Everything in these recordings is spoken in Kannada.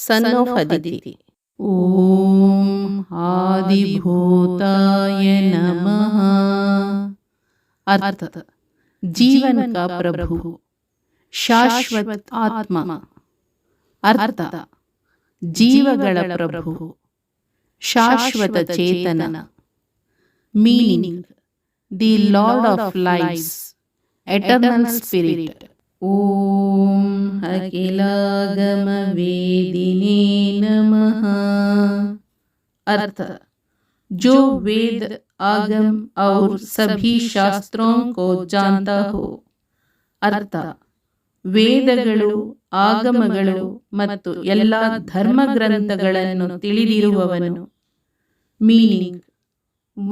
ಸನ್ನೋಹದಿತಿ ಓಂ ಆದಿಭೂತಾಯ ನಮಃ. ಅರ್ಥ. ಜೀವನ ಕಾ ಪ್ರಭು. ಶಾಶ್ವತ ಆತ್ಮ. ಅರ್ಥ. ಜೀವಗಳ ಪ್ರಭು. ಶಾಶ್ವತ ಚೇತನ. Meaning. The lord of lifes. Eternal spirit. ಓಂ ಅಖಿಲಾಗಮ ವೇದಿ अर्थ जो वेद आगम और सभी शास्त्रों को जानता हो ಅರ್ಥ ವೇದಗಳು ಆಗಮಗಳು ಮತ್ತು ಎಲ್ಲ ಧರ್ಮಗ್ರಂಥಗಳನ್ನು ತಿಳಿದಿರುವವನು meaning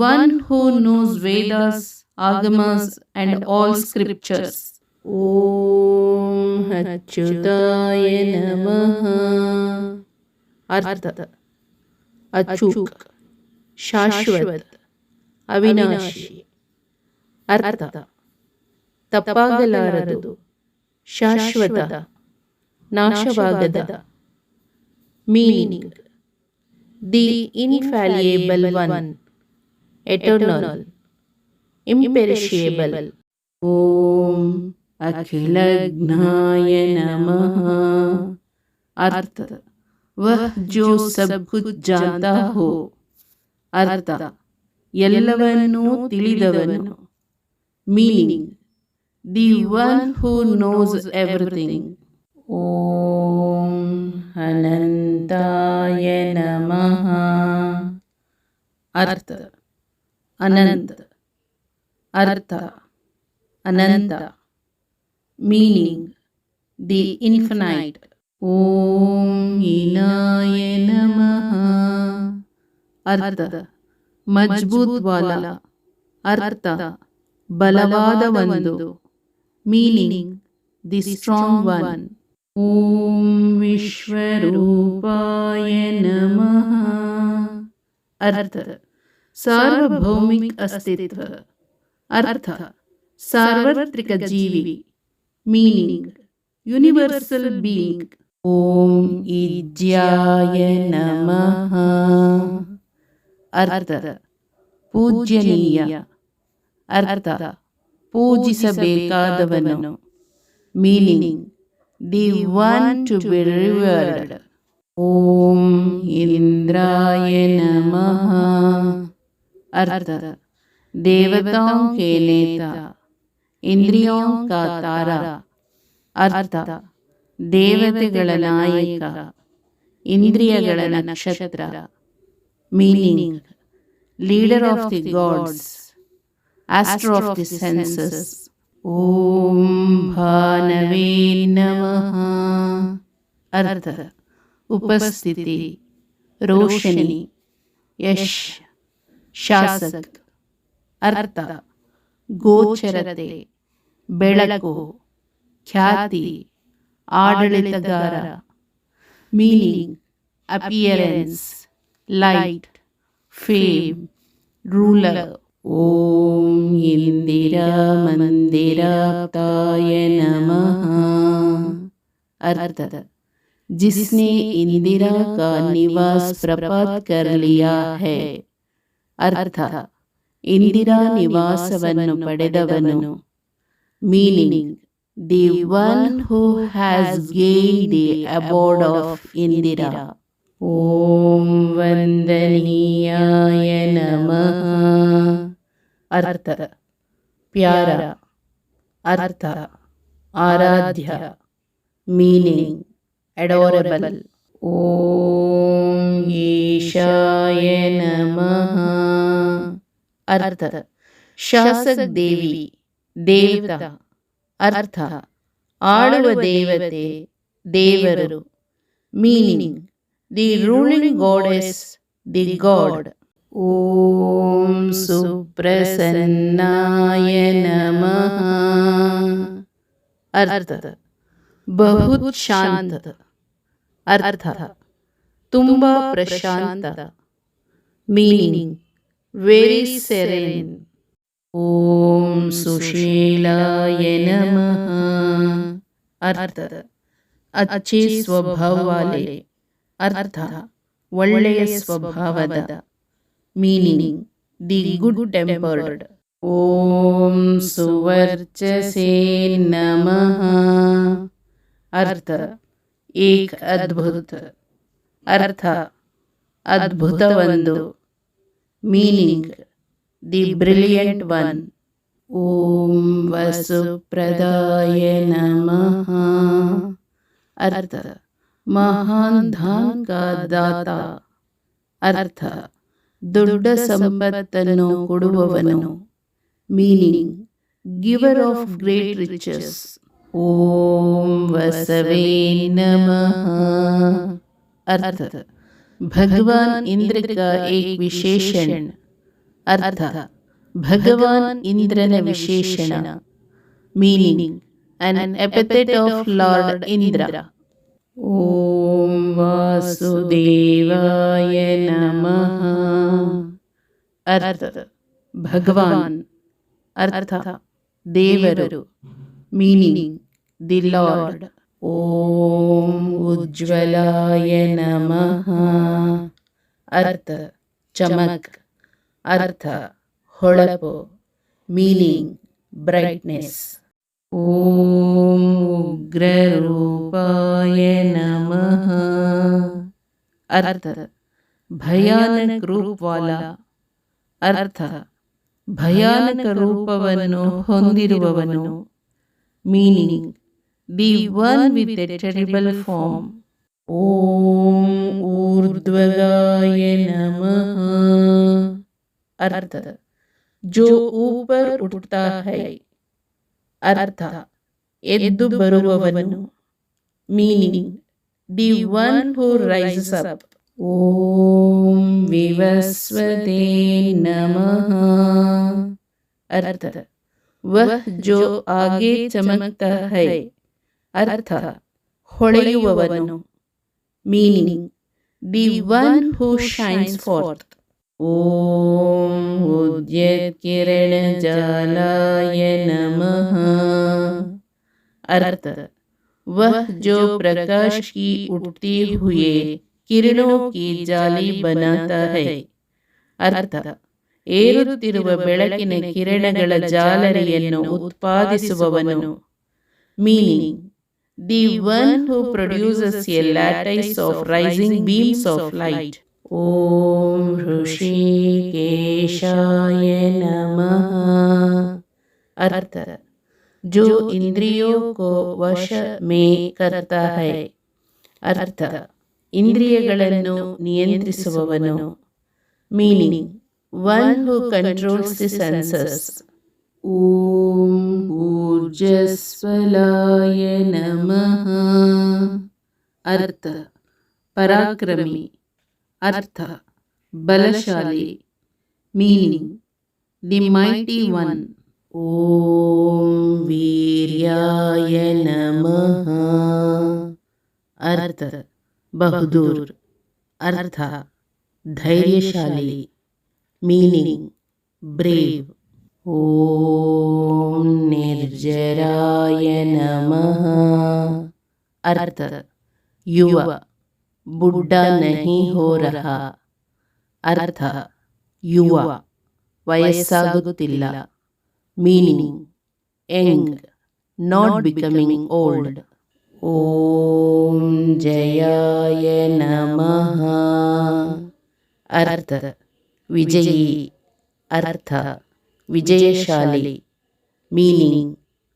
one who knows Vedas Agamas and all scriptures ಓಂ ಅಚ್ಯುತಾಯ ನಮಃ ಅರ್ಥ ಅಚೂಕ್ ಶಾಶ್ವತ ಅವಿನಾಶಿ. ಅರ್ಥ. ತಪ್ಪಾಗಲಾರದು ಶಾಶ್ವತ ನಾಶವಾಗದ. Meaning. The infallible one eternal imperishable. ಓಂ ಅಖಿಲಜ್ಞಾಯ ನಮಃ. ಅರ್ಥ. वह जो सब कुछ जानता हो ಅರ್ಥ ಎಲ್ಲವನ್ನೂ ತಿಳಿದವನು meaning the one who knows everything ಓಂ ಅನಂತಾಯ ನಮಃ ಅರ್ಥ ಅನಂತ ಅರ್ಥ ಅನಂತ ಮೀನಿಂಗ್ ದಿ ಇನ್ಫಿನೈಟ್ ಓಂ ಇನಾಯ ನಮಃ. ಅರ್ಥ. ಮಜ್ಬೂತ್ ವಾಲ ಅರ್ಥ. ಬಲವಾದ ಒಂದು ಮೀನಿಂಗ್. The strong one. ಓಂ ವಿಶ್ವರೂಪಾಯ ನಮಃ. ಅರ್ಥ. ಸಾರ್ವಭೌಮಿಕ ಅಸ್ತಿತ್ವ. ಅರ್ಥ. ಸಾರ್ವತ್ರಿಕ ಜೀವಿ. ಮೀನಿಂಗ್. Universal being. ಓಂ ಇಜ್ಯಾಯ ನಮಃ ಅರ್ಥ ಪೂಜ್ಯನೀಯ ಅರ್ಥ ಪೂಜಿಸಬೇಕಾದವನು meaning the one to be revered ಓಂ ಇಂದ್ರಾಯ ನಮಃ अर्थ देवताओं के नेता इंद्रियों का तारा अर्थ ದೇವತೆಗಳ ನಾಯಕ ಇಂದ್ರಿಯಗಳ ನಕ್ಷತ್ರ meaning leader of the gods astro of the senses ಓಂ ಭಾನವೇ ನಮಃ ಅರ್ಥ ಉಪಸ್ಥಿತಿ ರೋಶನಿ ಯಶ್ ಶಾಸಕ್ ಅರ್ಥ ಗೋಚರತೆ ಬೆಳಕು ಖ್ಯಾತಿ ಆಡಳಿತಗಾರ meaning appearance light fame ruler ಓಂ ಇಂದಿರಾ ಮಂದಿರಾಪ್ತಾಯ ನಮಃ अर्थ जिसने इंदिरा का निवास प्रपात कर लिया है ಅರ್ಥ ಇಂದಿರಾ ನಿವಾಸವನ್ನು ಪಡೆದವನು meaning the one who has gain the abode of Indira ಓಂ ವಂದನೀಯಾಯ ನಮಃ ಅರ್ಥ ಪ್ಯಾರ ಅರ್ಥ ಆರಾಧ್ಯ ಮೀನಿಂಗ್ ಅಡೋರಬಲ್ ಓಂ ಈಶಾಯ ನಮಃ ಅರ್ಥ ಶಾಸಕ ದೇವಿ ದೇವತ ಅರ್ಥ. ಆಳುವ ದೇವತೆ ದೇವರು. Meaning the ruling goddess the god ಓಂ ಸುಪ್ರಸನ್ನಾಯ ನಮಃ. ಅರ್ಥ. ಬಹುತ್ ಶಾಂತ. ಅರ್ಥ. ತುಂಬ ಪ್ರಶಾಂತ. ಮೀನಿಂಗ್ ವೆರಿ ಸೆರೆನ್ ಓಂ ಸುಶೀಲಾಯ ನಮಃ. ಅರ್ಥ. ಅಚ್ಚಿ ಸ್ವಭಾವಾಲೆ. ಅರ್ಥ. ಒಳ್ಳೆಯ ಸ್ವಭಾವದ. ಮೀನಿಂಗ್. The good tempered. ಓಂ ಸುವರ್ಚಸೇ ನಮಃ. ಅರ್ಥ. ಏಕ್ ಅದ್ಭುತ. ಅರ್ಥ. ಅದ್ಭುತವೊಂದು. Meaning. ದಿ ಬ್ರಿಲಿಯಂಟ್ ಒನ್ ಓಂ ವಸುಪ್ರದಾಯ ನಮಃ ಅರ್ಥ ಮಹಾನ್ ಧಾನ್ ಕಾ ದಾತ ಅರ್ಥ ದೊಡ್ಡ ಸಂಪತ್ತನ್ನು ಕೊಡುವವನು meaning giver of great riches ಓಂ ವಸವೇ ನಮಃ अर्थ भगवान इंद्र का एक विशेषण ಅರ್ಥ ಭಗವಾನ್ ಇಂದ್ರನ ವಿಶೇಷಣ meaning an epithet of Lord Indra. Om Vasudevaya Namaha Artha Bhagavan Artha Devaru Meaning The Lord Om Ujjalaya Namaha Artha Chamak ಅರ್ಥ ಹೊಳಪು ಮೀನಿಂಗ್ ಬ್ರೈಟ್ನೆಸ್. ಓಂ ಉಗ್ರರೂಪಾಯ ನಮಃ. ಅರ್ಥ ಭಯಾನಕ ರೂಪವಾಲ. ಅರ್ಥ ಭಯಾನಕ ರೂಪವನ್ನು ಹೊಂದಿರುವವನು. Meaning the one with a terrible form. ಓಂ ಊರ್ಧ್ವಗಾಯ ನಮಃ. अर्थ जो ऊपर उठता है ಅರ್ಥ ಎದ್ದು ಬರುವವನು meaning the one who rises up ಓಂ ವಿವಸ್ವತೆ ನಮಃ ಅರ್ಥ ವಹ ಜೋ ಆಗೆ ಚಮಕ್ತಾ ಹೈ ಅರ್ಥ ಹೊಳೆಯುವವನು meaning the one who shines forth ಓಂ उद्यत्किरणजालाय नमः अर्थ वह जो प्रकाश की उठती हुए किरणों की जाली बनाता है ಅರ್ಥ ಏರುತ್ತಿರುವ ಬೆಳಕಿನ ಕಿರಣಗಳ ಜಾಲರಿಯನ್ನು ಉತ್ಪಾದಿಸುವವನು meaning the one who produces a lattice of rising beams of light ಓಂ ಋಷಿಕೇಶಾಯ ನಮಃ ಅರ್ಥ जो इंद्रियों को वश में करता है ಅರ್ಥ ಇಂದ್ರಿಯಗಳನ್ನು ನಿಯಂತ್ರಿಸುವವನು meaning one who controls the senses ಓಂ ಊರ್ಜಸ್ವಲಾಯ ನಮಃ ಅರ್ಥ ಪರಾಕ್ರಮಿ अर्थ बलशाली मीनिंग दि मायटी वन ओम वीर्याय नमः। अर्थ बहदूर अर्थ धैर्यशाली मीनिंग ब्रेव। ओम निर्जराय नमः। अर्थ युवा ಬುಡ್ಢಾ ನಹಿ ಹೋ ರಹಾ ಅರ್ಥ ಯುವ ವಯಸ್ಸಾಗುತ್ತಿಲ್ಲ meaning young not becoming old ಓಂ ಜಯಾಯ ನಮಃ ಅರ್ಥ ವಿಜಯಿ ಅರ್ಥ ವಿಜಯಶಾಲಿ ಮೀನಿಂಗ್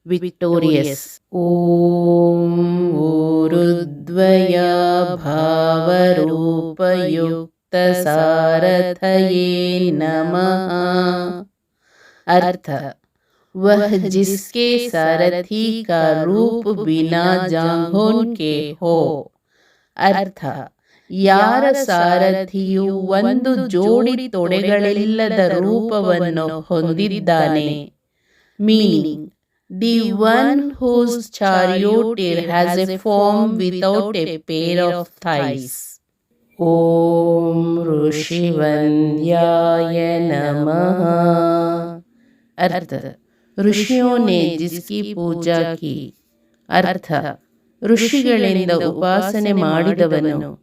ವಿಕ್ಟೋರಿಯಸ್ ಓಂ ಊರುದ್ವಯ ಭಾವರೂಪಯುಕ್ತ ಸಾರಥಯೇ ನಮಃ अर्थ वह जिसके सारथी का रूप बिना जांघों के हो ಅರ್ಥ ಯಾರ ಸಾರಥಿಯು ಒಂದು ಜೋಡಿ ತೊಡೆಗಳಿಲ್ಲದ ರೂಪವನ್ನು ಹೊಂದಿದ್ದಾನೆ meaning The one whose chariot has a form without a pair of thighs. Om Rushivandhyaya Namaha. Artha. ऋषियों ने जिसकी पूजा की अर्थ ऋषिगळिंद उपासने माडिदवनु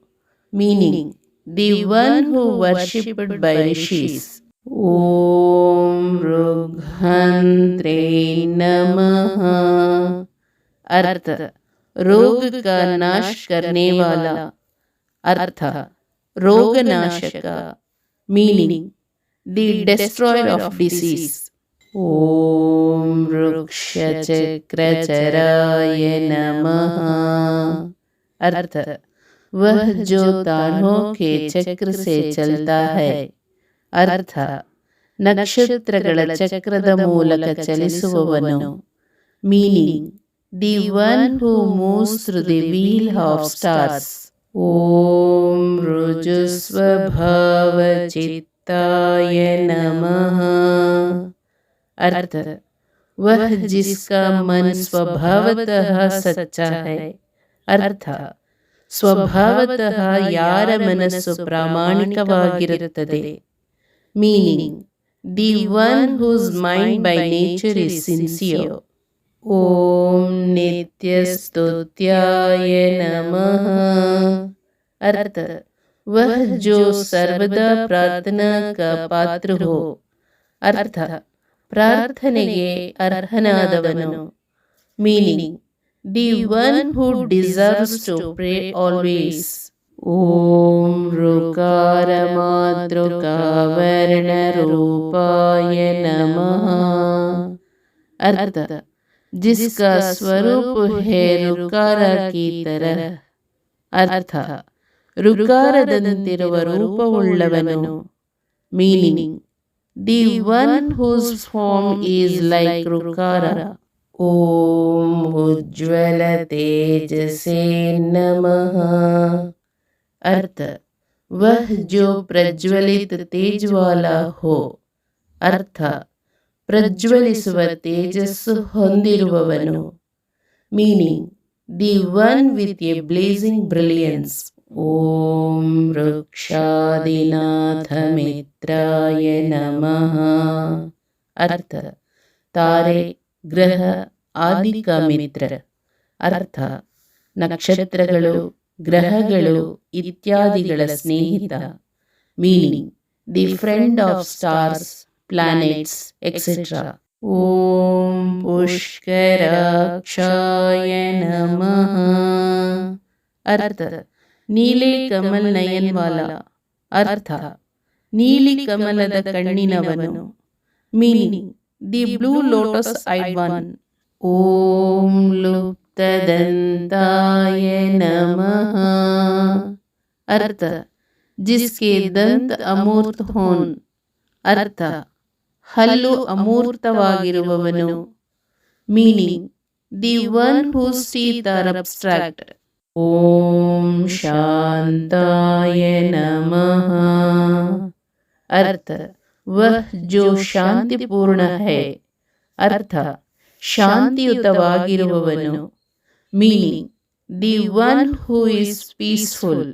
meaning the one who worshipped by rishis ॐ रुघन्त्रे नमः। अर्थ रोग का नाश करने वाला अर्थ रोग नाशक meaning the destroyer of disease Om Rukshachakracharaya नमः। अर्थ, वह जो तानों के चक्र से चलता है। ಅರ್ಥ ನಕ್ಷತ್ರಗಳ ಚಕ್ರದ ಮೂಲಕ ಚಲಿಸುವವನು meaning the one who moves through the wheel of stars ಓಂ ರುಜುಸ್ವಭಾವ ಚಿತ್ತಾಯ ನಮಃ अर्थ वह जिसका मन स्वभावतः सच्चा है ಅರ್ಥ ಸ್ವಭಾವತಃ ಯಾರ ಮನಸ್ಸು ಪ್ರಾಮಾಣಿಕವಾಗಿರುತ್ತದೆ meaning the one whose mind by nature is sincere ಓಂ ನಿತ್ಯ ಸ್ತುತ್ಯಾಯ ನಮಃ अर्थ वह जो सर्वदा प्रार्थना का पात्र हो ಅರ್ಥ ಪ್ರಾರ್ಥನೆಗೆ ಅರ್ಹನಾದವನು meaning the one who deserves to pray always ಓಂ ಋಕಾರ ಮಾತೃಕಾವರ್ಣ ರೂಪಾಯ ನಮಃ अर्थ जिसका स्वरूप है ऋकार की तरह ಅರ್ಥ ಋಕಾರದಂತಿರುವ ರೂಪವುಳ್ಳವನು meaning the one whose form is like rikara ಓಂ ಉಜ್ವಲ ತೇಜಸೇ ನಮಃ अर्थ वह जो प्रज्वलित तेज वाला हो ಅರ್ಥ ಪ್ರಜ್ವಲಿಸುವ ತೇಜಸ್ಸು ಹೊಂದಿರುವವನು meaning the one with a blazing brilliance ಓಂ ವೃಕ್ಷಾದಿನಾಥ ಮಿತ್ರಾಯ ನಮಃ ಅರ್ಥ ತಾರೆ ಗ್ರಹ ಆದಿಕ ಮಿತ್ರ ಅರ್ಥ ನಕ್ಷತ್ರಗಳು ಗ್ರಹಗಳು ಇತ್ಯಾದಿಗಳ ಸ್ನೇಹಿತ. Meaning the friend of stars planets etcetera ಓಂ ಪುಷ್ಕರಾಕ್ಷಾಯ ನಮಃ. ಅರ್ಥ. ನೀಲಿ ಕಮಲ್ ನಯನ್ವಾಲ ಅರ್ಥ. ನೀಲಿ ಕಮಲದ ಕಣ್ಣಿನವನು. Meaning the blue lotus eye ಓಂ ॐ लुप्तदन्ताय नमः अर्थ जिसके ದಂತ ಅಮೂರ್ತ ಹೋನ್ ಅರ್ಥ ಹಲ್ಲು ಅಮೂರ್ತವಾಗಿರುವವನು meaning the one whose teeth are abstract ಓಂ ಶಾಂತಾಯ ನಮಃ अर्थ वह जो ಶಾಂತಿಪೂರ್ಣ है ಅರ್ಥ ಶಾಂತಿಯುತವಾಗಿರುವವನು meaning the one who is peaceful.